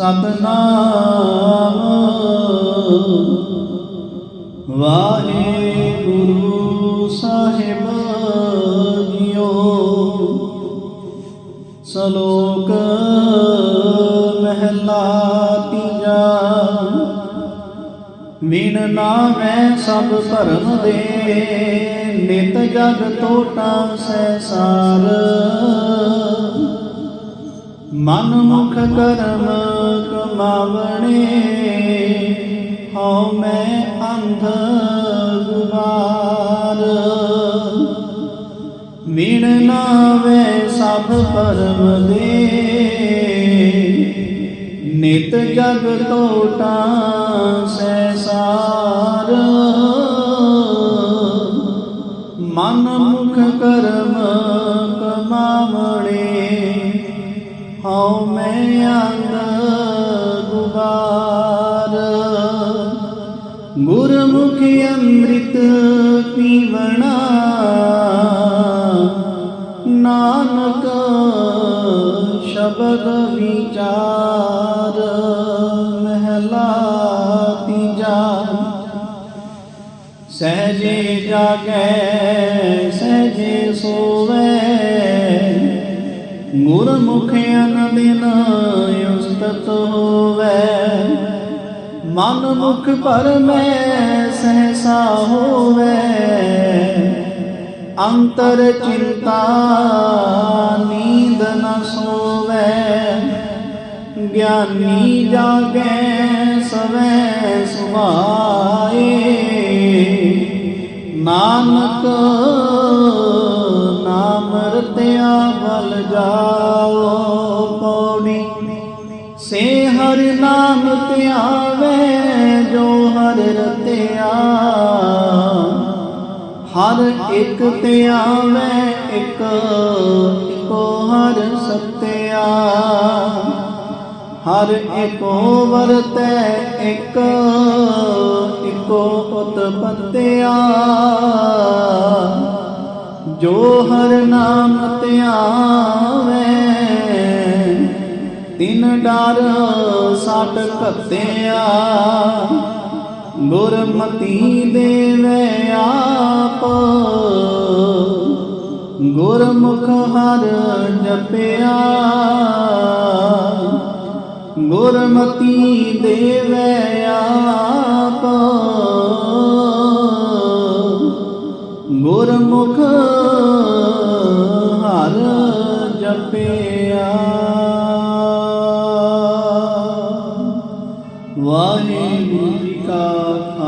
ਸਤਨਾਮ। ਵਾਹਿਗੁਰੂ ਸਾਹਿਬ JIO. ਸ਼ਲੋਕ ਮਹਿਲਾ ਤੀਜਾ। ਮੀਨ ਨਾਮੈ ਸਭ ਭਰਮ ਦੇ, ਨਿਤ ਜਗ ਟੋਟਾ ਸੈਸਾਰ ਮਨ ਮੁਖ ਕਰਮ ਕਮਾਵਣੇ ਹਉ ਮੈਂ ਅੰਧ ਗੁਬਾਰ ਮੀਣ ਨਾਵੇ ਸਭ ਪਰਮ ਦੇ ਨਿਤ ਜਗ ਟੋਟਾ ਸੈਸਾਰ ਮਨ ਮੁਖ ਕਰਮ ਕਮਾਵਣੇ, ਹਉ ਮੈਂ ਅੰਧ ਅੰਮ੍ਰਿਤ ਪੀਵਣਾ। ਨਾਨਕ ਸ਼ਬਦ ਵਿਚਾਰ, ਮਹਿਲਾ ਤੀਜਾ। ਸਹਜੇ ਜਾਗੈ, ਸਹਜੇ ਸੋਵੈ। ਗੁਰਮੁਖ ਅਨੰਦਿਨ ਉਸਤਤ ਹੋਵੈ। ਮਨ ਮੁਖ ਪਰ ਮੈਂ ਹੋਵੈ। ਅੰਤਰ ਚਿੰਤਾ ਨੀਂਦ ਨ ਸੋਵੈ। ਗਿਆਨੀ ਜਾਗੈ ਸਵੈ ਸੁਭਾਏ। ਨਾਨਕ ਨਾਮ ਰਤਿਆ ਬਲ ਜਾਓ ਪੌੜੀ। ਸੇ ਹਰ ਨਾਮ ਧਿਆਵੇ, ਜੋ ਹਰਿ ਰਤਿਆ ਹਰ ਇੱਕ ਧਿਆਵੇ ਇੱਕ, ਇੱਕੋ ਹਰ ਸਤਿਆ। ਹਰ ਇੱਕੋ ਵਰਤੈ ਇੱਕ, ਇੱਕੋ ਉਤਪਤਿਆ ਜੋ ਹਰ ਨਾਮ ਧਿਆਵੇ ਤਿਨ ਡਰ ਸਟ ਘਤਿਆ। ਗੁਰਮਤੀ ਦੇਵੇ ਆਪ। ਗੁਰਮੁਖ ਹਰ ਜਪਿਆ। ਗੁਰਮਤੀ ਦੇਵੇ ਆਪ। ਗੁਰਮੁਖ ਹਰ ਜਪਿਆ।